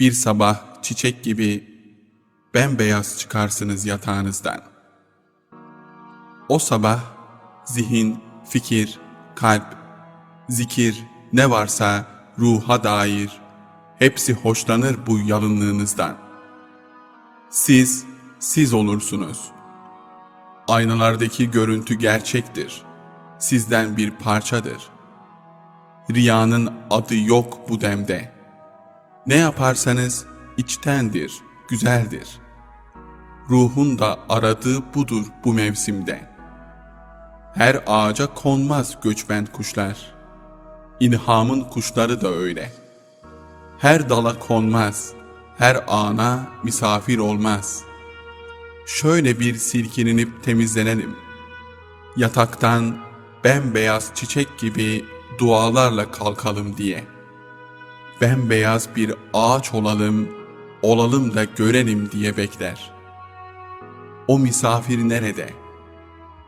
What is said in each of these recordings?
Bir sabah çiçek gibi bembeyaz çıkarsınız yatağınızdan. O sabah zihin, fikir, kalp, zikir ne varsa ruha dair hepsi hoşlanır bu yalınlığınızdan. Siz, siz olursunuz. Aynalardaki görüntü gerçektir. Sizden bir parçadır. Riyanın adı yok bu demde. Ne yaparsanız içtendir, güzeldir. Ruhun da aradığı budur bu mevsimde. Her ağaca konmaz göçmen kuşlar. İlhamın kuşları da öyle. Her dala konmaz, her ana misafir olmaz. Şöyle bir silkilinip temizlenelim. Yataktan bembeyaz çiçek gibi dualarla kalkalım diye. Bembeyaz bir ağaç olalım, olalım da görelim diye bekler. O misafir nerede?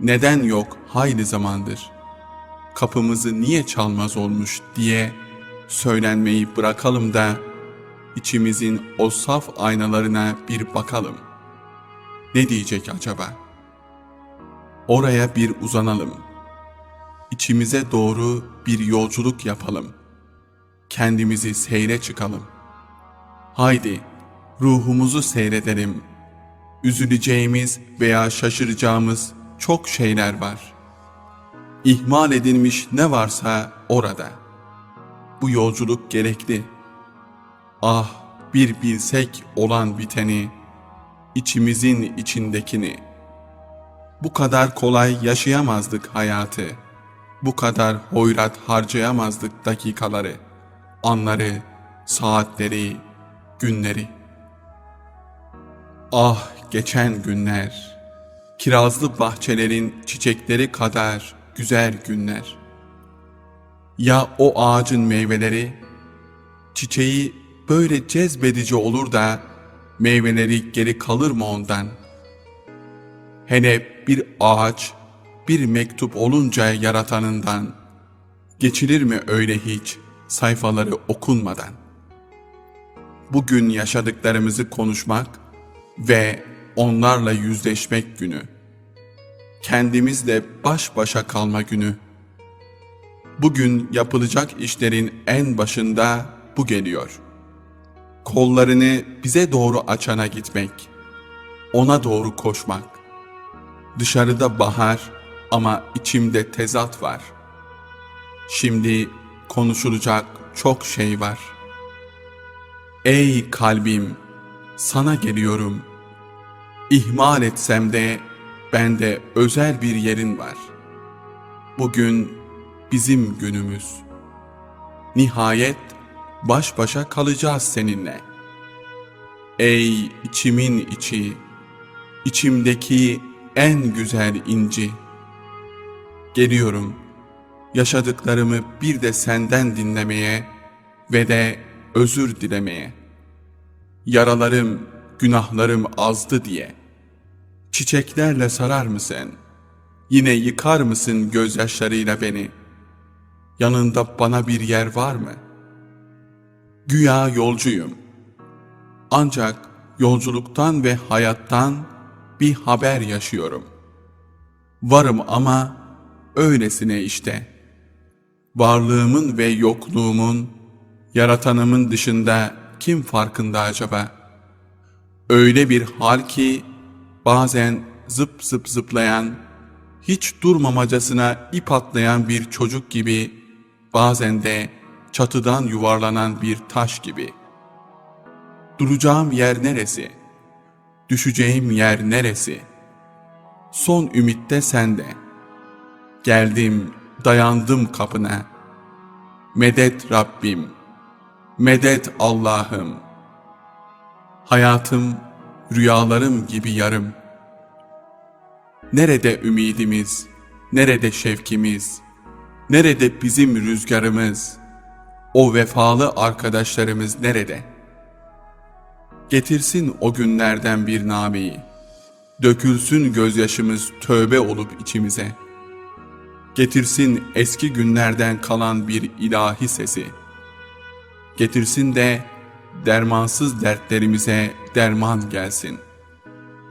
Neden yok hayli zamandır? Kapımızı niye çalmaz olmuş diye söylenmeyi bırakalım da içimizin o saf aynalarına bir bakalım. Ne diyecek acaba? Oraya bir uzanalım. İçimize doğru bir yolculuk yapalım. Kendimizi seyre çıkalım. Haydi ruhumuzu seyredelim. Üzüleceğimiz veya şaşıracağımız çok şeyler var. İhmal edilmiş ne varsa orada. Bu yolculuk gerekli. Ah bir bilsek olan biteni, içimizin içindekini. Bu kadar kolay yaşayamazdık hayatı. Bu kadar hoyrat harcayamazdık dakikaları, anları, saatleri, günleri. Ah geçen günler, kirazlı bahçelerin çiçekleri kadar güzel günler. Ya o ağacın meyveleri, çiçeği böyle cezbedici olur da meyveleri geri kalır mı ondan? Hele bir ağaç, bir mektup olunca yaratanından, geçilir mi öyle hiç sayfaları okunmadan? Bugün yaşadıklarımızı konuşmak ve onlarla yüzleşmek günü. Kendimizle baş başa kalma günü. Bugün yapılacak işlerin en başında bu geliyor. Kollarını bize doğru açana gitmek. Ona doğru koşmak. Dışarıda bahar ama içimde tezat var. Şimdi konuşulacak çok şey var. Ey kalbim, sana geliyorum. İhmal etsem de bende özel bir yerin var. Bugün bizim günümüz. Nihayet baş başa kalacağız seninle. Ey içimin içi, içimdeki en güzel inci. Geliyorum yaşadıklarımı bir de senden dinlemeye ve de özür dilemeye. Yaralarım, günahlarım azdı diye. Çiçeklerle sarar mısın? Yine yıkar mısın gözyaşlarıyla beni? Yanında bana bir yer var mı? Güya yolcuyum. Ancak yolculuktan ve hayattan bir haber yaşıyorum. Varım ama öylesine işte. Varlığımın ve yokluğumun, yaratanımın dışında kim farkında acaba? Öyle bir hal ki bazen zıp zıp zıplayan, hiç durmamacasına ip atlayan bir çocuk gibi, bazen de çatıdan yuvarlanan bir taş gibi. Duracağım yer neresi? Düşeceğim yer neresi? Son ümitte sende. Geldim, dayandım kapına. Medet Rabbim, medet Allah'ım. Hayatım, rüyalarım gibi yarım. Nerede ümidimiz, nerede şevkimiz, nerede bizim rüzgarımız, o vefalı arkadaşlarımız nerede? Getirsin o günlerden bir nameyi, dökülsün gözyaşımız tövbe olup içimize. Getirsin eski günlerden kalan bir ilahi sesi. Getirsin de dermansız dertlerimize derman gelsin.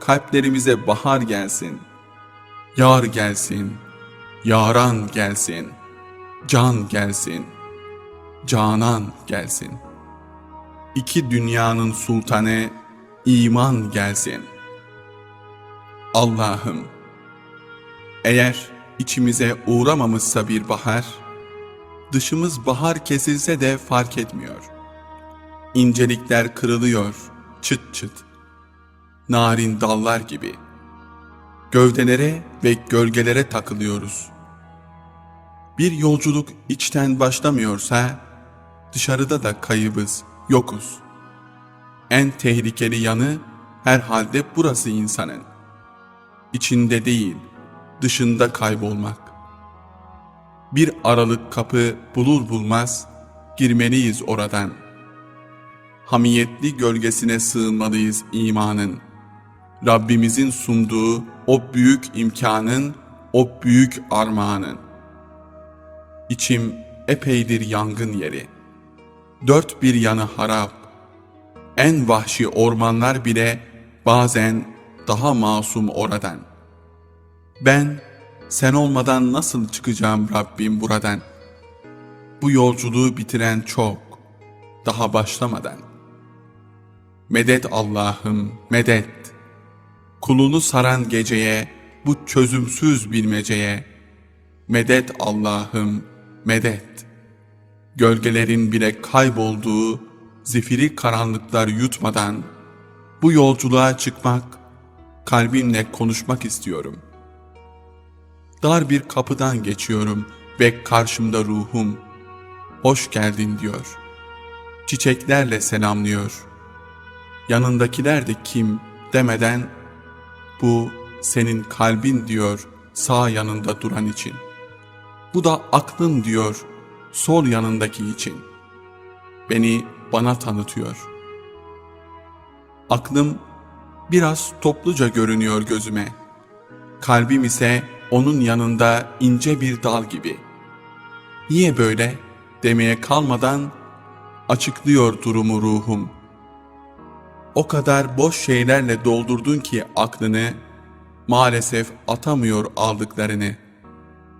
Kalplerimize bahar gelsin. Yar gelsin. Yaran gelsin. Can gelsin. Canan gelsin. İki dünyanın sultanı iman gelsin. Allah'ım eğer içimize uğramamışsa bir bahar, dışımız bahar kesilse de fark etmiyor. İncelikler kırılıyor çıt çıt. Narin dallar gibi. Gövdelere ve gölgelere takılıyoruz. Bir yolculuk içten başlamıyorsa, dışarıda da kaybız, yokuz. En tehlikeli yanı herhalde burası insanın. İçinde değil, dışında kaybolmak. Bir aralık kapı bulur bulmaz girmeliyiz oradan. Hamiyetli gölgesine sığınmalıyız imanın. Rabbimizin sunduğu o büyük imkanın, o büyük armağanın. İçim epeydir yangın yeri. Dört bir yanı harap. En vahşi ormanlar bile bazen daha masum oradan. Ben sen olmadan nasıl çıkacağım Rabbim buradan? Bu yolculuğu bitiren çok, daha başlamadan. Medet Allah'ım, medet. Kulunu saran geceye, bu çözümsüz bilmeceye. Medet Allah'ım, medet. Gölgelerin bile kaybolduğu zifiri karanlıklar yutmadan bu yolculuğa çıkmak, kalbimle konuşmak istiyorum. Dar bir kapıdan geçiyorum ve karşımda ruhum hoş geldin diyor. Çiçeklerle selamlıyor. Yanındakiler de kim demeden bu senin kalbin diyor sağ yanında duran için. Bu da aklın diyor sol yanındaki için. Beni bana tanıtıyor. Aklım biraz topluca görünüyor gözüme. Kalbim ise onun yanında ince bir dal gibi. Niye böyle demeye kalmadan açıklıyor durumu ruhum. O kadar boş şeylerle doldurdun ki aklını, maalesef atamıyor aldıklarını.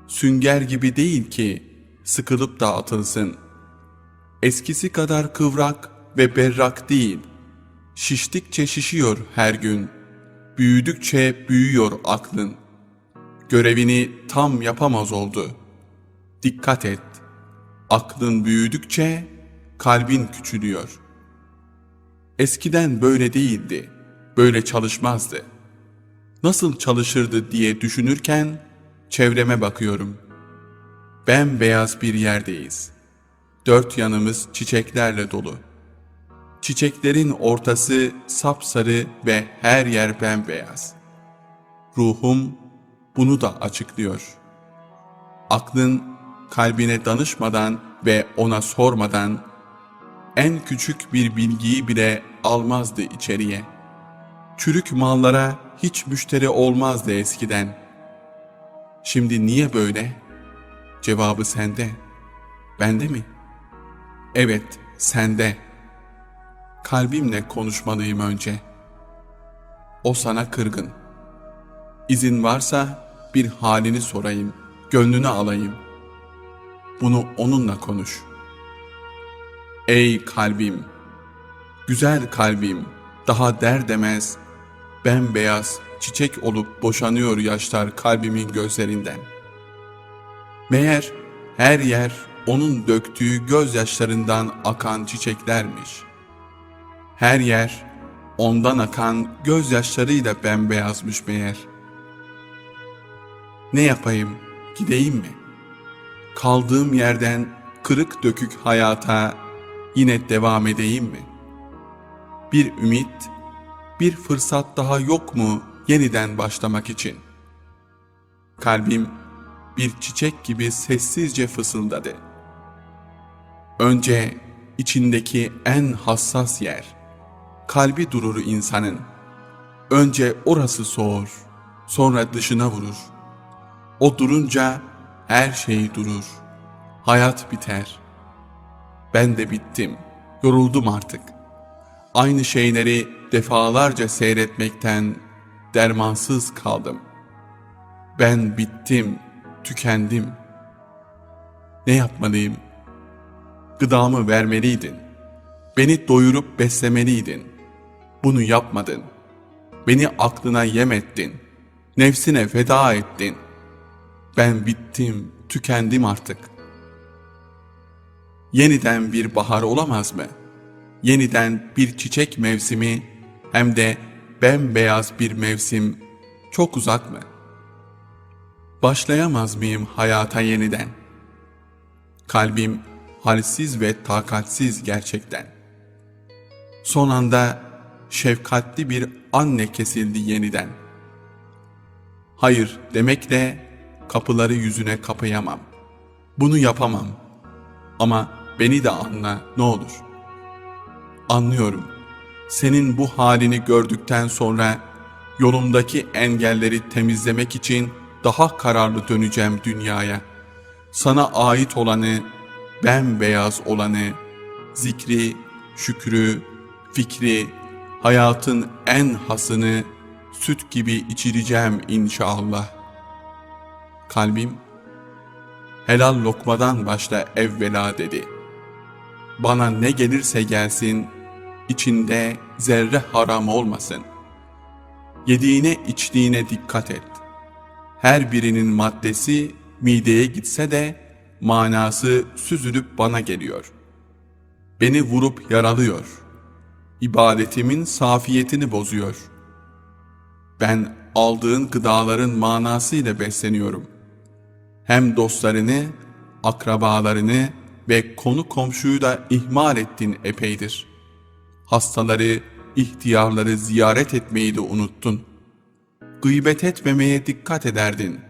Sünger gibi değil ki sıkılıp da atılsın. Eskisi kadar kıvrak ve berrak değil. Şiştikçe şişiyor her gün. Büyüdükçe büyüyor aklın. Görevini tam yapamaz oldu. Dikkat et. Aklın büyüdükçe kalbin küçülüyor. Eskiden böyle değildi. Böyle çalışmazdı. Nasıl çalışırdı diye düşünürken çevreme bakıyorum. Bembeyaz bir yerdeyiz. Dört yanımız çiçeklerle dolu. Çiçeklerin ortası sapsarı ve her yer bembeyaz. Ruhum bunu da açıklıyor. Aklın kalbine danışmadan ve ona sormadan en küçük bir bilgiyi bile almazdı içeriye. Çürük mallara hiç müşteri olmazdı eskiden. Şimdi niye böyle? Cevabı sende. Bende mi? Evet, sende. Kalbimle konuşmalıyım önce. O sana kırgın. İzin varsa bir halini sorayım, gönlünü alayım. Bunu onunla konuş. Ey kalbim, güzel kalbim, daha der demez, bembeyaz çiçek olup boşanıyor yaşlar kalbimin gözlerinden. Meğer her yer onun döktüğü gözyaşlarından akan çiçeklermiş. Her yer ondan akan gözyaşlarıyla bembeyazmış meğer. Ne yapayım, gideyim mi? Kaldığım yerden kırık dökük hayata yine devam edeyim mi? Bir ümit, bir fırsat daha yok mu yeniden başlamak için? Kalbim bir çiçek gibi sessizce fısıldadı. Önce içindeki en hassas yer, kalbi durur insanın. Önce orası soğur, sonra dışına vurur. O durunca her şey durur. Hayat biter. Ben de bittim, yoruldum artık. Aynı şeyleri defalarca seyretmekten dermansız kaldım. Ben bittim, tükendim. Ne yapmalıyım? Gıdamı vermeliydin. Beni doyurup beslemeliydin. Bunu yapmadın. Beni aklına yem ettin. Nefsine feda ettin. Ben bittim, tükendim artık. Yeniden bir bahar olamaz mı? Yeniden bir çiçek mevsimi hem de bembeyaz bir mevsim çok uzak mı? Başlayamaz mıyım hayata yeniden? Kalbim halsiz ve takatsiz gerçekten. Son anda şefkatli bir anne kesildi yeniden. Hayır demekle kapıları yüzüne kapayamam. Bunu yapamam. Ama beni de anla ne olur. Anlıyorum. Senin bu halini gördükten sonra yolumdaki engelleri temizlemek için daha kararlı döneceğim dünyaya. Sana ait olanı, bembeyaz olanı, zikri, şükrü, fikri, hayatın en hasını süt gibi içireceğim inşallah. Kalbim, helal lokmadan başla evvela dedi. Bana ne gelirse gelsin, içinde zerre haram olmasın. Yediğine içtiğine dikkat et. Her birinin maddesi mideye gitse de manası süzülüp bana geliyor. Beni vurup yaralıyor. İbadetimin safiyetini bozuyor. Ben aldığın gıdaların manasıyla besleniyorum. Hem dostlarını, akrabalarını ve konu komşuyu da ihmal ettin epeydir. Hastaları, ihtiyarları ziyaret etmeyi de unuttun. Gıybet etmemeye dikkat ederdin.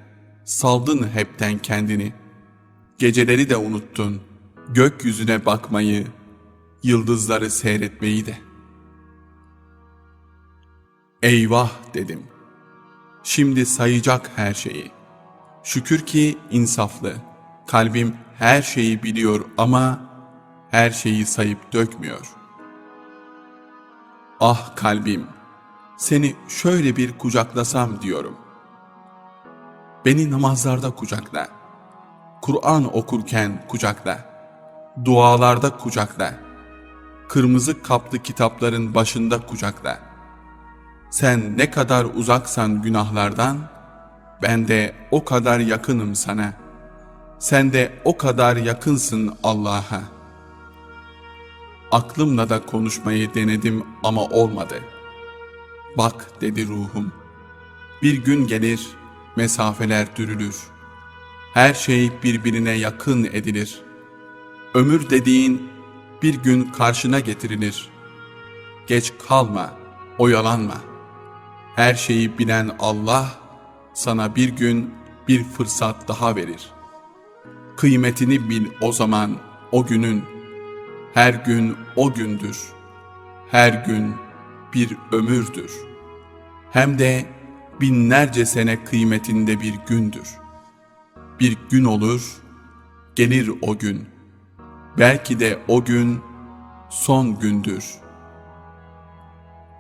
Saldın hepten kendini. Geceleri de unuttun. Gökyüzüne bakmayı, yıldızları seyretmeyi de. Eyvah dedim. Şimdi sayacak her şeyi. Şükür ki insaflı. Kalbim her şeyi biliyor ama her şeyi sayıp dökmüyor. Ah kalbim, seni şöyle bir kucaklasam diyorum. Beni namazlarda kucakla. Kur'an okurken kucakla. Dualarda kucakla. Kırmızı kaplı kitapların başında kucakla. Sen ne kadar uzaksan günahlardan, ben de o kadar yakınım sana. Sen de o kadar yakınsın Allah'a. Aklımla da konuşmayı denedim ama olmadı. Bak dedi ruhum. Bir gün gelir, mesafeler dürülür. Her şey birbirine yakın edilir. Ömür dediğin bir gün karşına getirilir. Geç kalma, oyalanma. Her şeyi bilen Allah sana bir gün bir fırsat daha verir. Kıymetini bil o zaman o günün. Her gün o gündür. Her gün bir ömürdür. Hem de binlerce sene kıymetinde bir gündür. Bir gün olur, gelir o gün. Belki de o gün son gündür.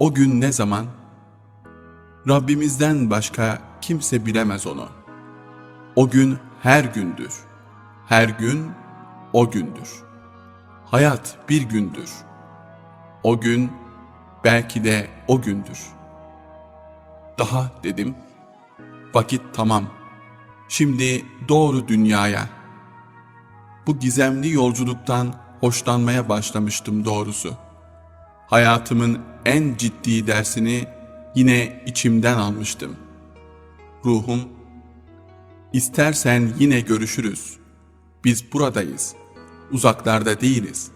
O gün ne zaman? Rabbimizden başka kimse bilemez onu. O gün her gündür. Her gün o gündür. Hayat bir gündür. O gün belki de o gündür. Daha dedim. Vakit tamam. Şimdi doğru dünyaya. Bu gizemli yolculuktan hoşlanmaya başlamıştım doğrusu. Hayatımın en ciddi dersini yine içimden almıştım. Ruhum, istersen yine görüşürüz. Biz buradayız. Uzaklarda değiliz.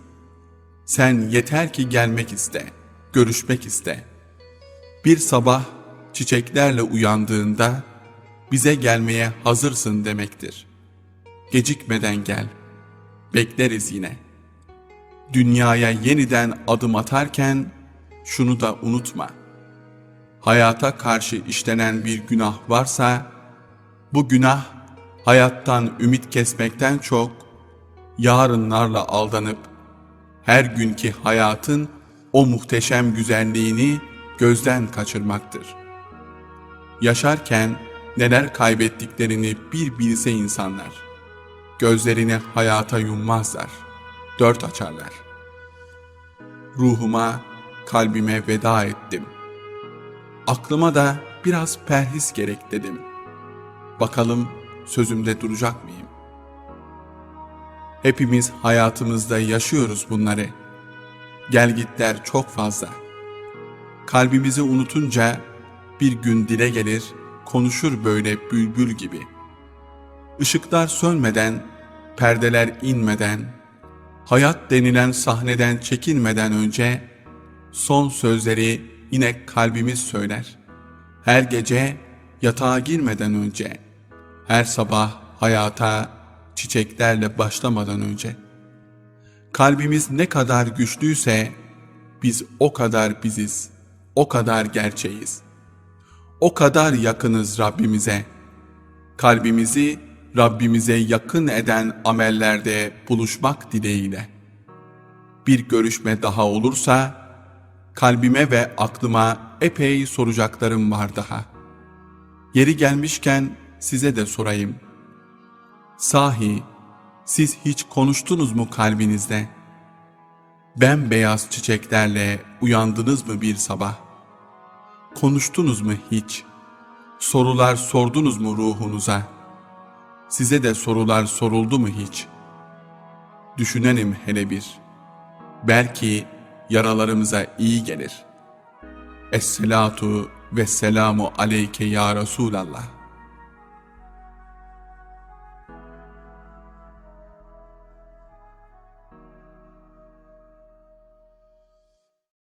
Sen yeter ki gelmek iste, görüşmek iste. Bir sabah çiçeklerle uyandığında bize gelmeye hazırsın demektir. Gecikmeden gel. Bekleriz yine. Dünyaya yeniden adım atarken şunu da unutma. Hayata karşı işlenen bir günah varsa bu günah hayattan ümit kesmekten çok yarınlarla aldanıp her günkü hayatın o muhteşem güzelliğini gözden kaçırmaktır. Yaşarken neler kaybettiklerini bir bilse insanlar. Gözlerini hayata yummazlar, dört açarlar. Ruhuma, kalbime veda ettim. Aklıma da biraz perhis gerek dedim. Bakalım sözümde duracak mıyım? Hepimiz hayatımızda yaşıyoruz bunları. Gelgitler çok fazla. Kalbimizi unutunca bir gün dile gelir, konuşur böyle bülbül gibi. Işıklar sönmeden, perdeler inmeden, hayat denilen sahneden çekinmeden önce son sözleri yine kalbimiz söyler. Her gece yatağa girmeden önce, her sabah hayata çiçeklerle başlamadan önce. Kalbimiz ne kadar güçlüyse biz o kadar biziz, o kadar gerçeğiz. O kadar yakınız Rabbimize. Kalbimizi Rabbimize yakın eden amellerde buluşmak dileğiyle. Bir görüşme daha olursa kalbime ve aklıma epey soracaklarım var daha. Yeri gelmişken size de sorayım. Sahi siz hiç konuştunuz mu kalbinizde? Bembeyaz çiçeklerle uyandınız mı bir sabah? Konuştunuz mu hiç? Sorular sordunuz mu ruhunuza? Size de sorular soruldu mu hiç? Düşünelim hele bir. Belki yaralarımıza iyi gelir. Esselatu ve selamu aleyke ya Resulallah.